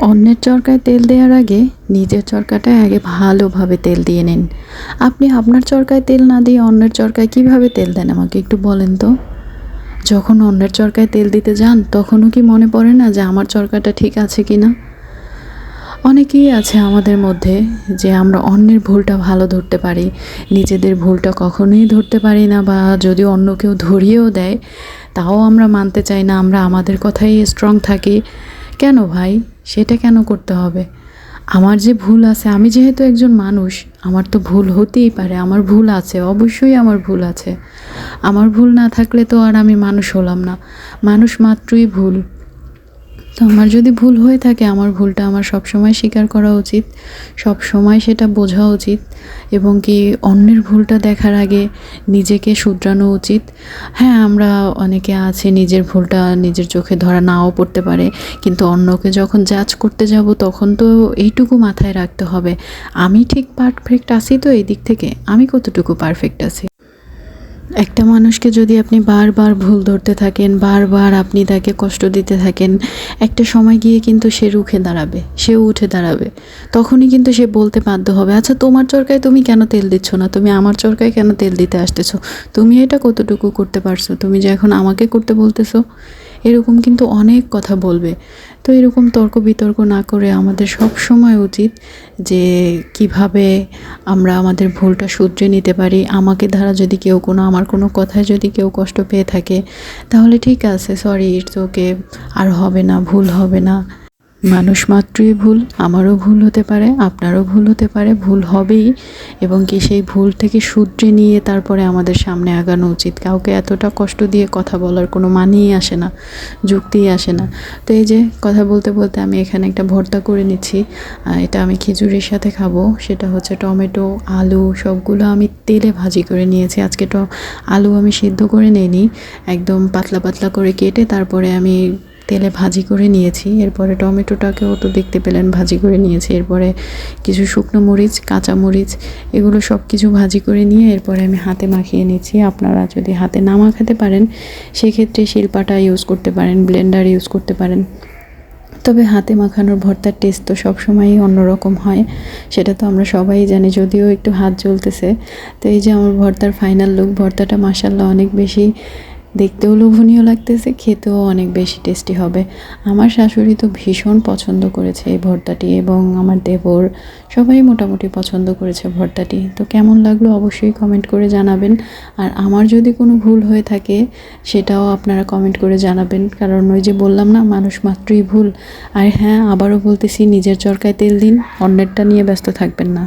অন্যের চরকায় তেল দেওয়ার আগে নিজের চরকাটায় আগে ভালোভাবে তেল দিয়ে নিন। আপনি আপনার চরকায় তেল না দিয়ে অন্যের চরকায় কীভাবে তেল দেন আমাকে একটু বলেন তো? যখন অন্যের চরকায় তেল দিতে যান, তখনও কি মনে পড়ে না যে আমার চরকাটা ঠিক আছে কি না অনেকেই আছে আমাদের মধ্যে যে আমরা অন্যের ভুলটা ভালো ধরতে পারি, নিজেদের ভুলটা কখনোই ধরতে পারি না বা যদি অন্য কেউ ধরিয়েও দেয়, তাও আমরা মানতে চাই না, আমরা আমাদের কথাই স্ট্রং থাকি। কেন ভাই? সেটা কেন করতে হবে? আমার যে ভুল আছে, আমি যেহেতু একজন মানুষ, আমার তো ভুল হতেই পারে, আমার ভুল আছে, অবশ্যই আমার ভুল আছে। আমার ভুল না থাকলে তো আর আমি মানুষ হলাম না। মানুষ মাত্রই ভুল। তো আমার যদি ভুল হয়ে থাকে, আমার ভুলটা আমার সব সময় স্বীকার করা উচিত সব সময় সেটা বোঝা উচিত এবং কি অন্যের ভুলটা দেখার আগে নিজেকে শুধরানো উচিত। হ্যাঁ আমরা অনেকে আছে, নিজের ভুলটা নিজের চোখে ধরা নাও পড়তে পারে, কিন্তু অন্যকে যখন জাজ করতে যাব, তখন তো এইটুকু মাথায় রাখতে হবে। আমি ঠিক পারফেক্ট আছি তো এই দিক থেকে? আমি কতটুকু পারফেক্ট আছি? একটা মানুষকে যদি আপনি বারবার ভুল ধরতে থাকেন, বারবার আপনি তাকে কষ্ট দিতে থাকেন, একটা সময় গিয়ে কিন্তু সে রুখে দাঁড়াবে, সেও উঠে দাঁড়াবে। তখনই কিন্তু সে বলতে বাধ্য হবে আচ্ছা তোমার চরকায় তুমি কেন তেল দিচ্ছ না? তুমি আমার চরকায় কেন তেল দিতে আসতেছো? তুমি এটা কতটুকু করতে পারছ? তুমি যে এখন আমাকে করতে বলতেছো? এরকম কিন্তু অনেক কথা বলবে। তো এরকম তর্ক বিতর্ক না করে আমাদের সব সময় উচিত যে কীভাবে আমরা আমাদের ভুলটা শুধরে নিতে পারি। আমাকে ধারা যদি কেউ কোনো, আমার কোনো কথায় যদি কেউ কষ্ট পেয়ে থাকে, তাহলে ঠিক আছে সরি ইটস ওকে আর হবে না, ভুল হবে না। মানুষ মাত্রই ভুল, আমারও ভুল হতে পারে, আপনারও ভুল হতে পারে, ভুল হবেই। এবং কি সেই ভুল থেকে শুধরে নিয়ে তারপরে আমাদের সামনে আগানো উচিত? কাউকে এতটা কষ্ট দিয়ে কথা বলার কোনো মানেই আসে না, যুক্তিই আসে না। তো এই যে কথা বলতে বলতে আমি এখানে একটা ভর্তা করে নিচ্ছি। এটা আমি খিচুড়ির সাথে খাব। সেটা হচ্ছে টমেটো, আলু, সবগুলো আমি তেলে ভাজি করে নিয়েছি। আজকে তো আলু আমি সিদ্ধ করে নিইনি। একদম পাতলা পাতলা করে কেটে তারপরে আমি তেলে ভাজি করে নিয়েছি। এরপরে টমেটোটাকেও তো দেখতে পেলেন, ভাজি করে নিয়েছি। এরপরে কিছু শুকনো মরিচ, কাঁচা মরিচ, এগুলো সব কিছু ভাজি করে নিয়ে এরপরে আমি হাতে মাখিয়ে নিচ্ছি। আপনারা যদি হাতে না মাখাতে পারেন, সেক্ষেত্রে শিল্পাটা ইউজ করতে পারেন ব্লেন্ডার ইউজ করতে পারেন। তবে হাতে মাখানোর ভর্তার টেস্ট তো সবসময়ই অন্যরকম হয়। সেটা তো আমরা সবাই জানি, যদিও একটু হাত জ্বলতেছে। তো এই যে আমার ভর্তার ফাইনাল লুক ভর্তাটা মাসাল্লাহ অনেক বেশি দেখতেও লোভনীয় লাগতেছে, খেতেও অনেক বেশি টেস্টি হবে। আমার শাশুড়ি তো ভীষণ পছন্দ করেছে এই ভর্তাটি এবং আমার দেবর সবাই মোটামুটি পছন্দ করেছে ভর্তাটি। তো কেমন লাগল অবশ্যই কমেন্ট করে জানাবেন। আর আমার যদি কোনো ভুল হয়ে থাকে, সেটাও আপনারা কমেন্ট করে জানাবেন। কারণ ওই যে বললাম না, মানুষ মাত্রই ভুল। আর হ্যাঁ আবারও বলতেছি, নিজের চরকায় তেল দিন, অন্যেরটা নিয়ে ব্যস্ত থাকবেন না।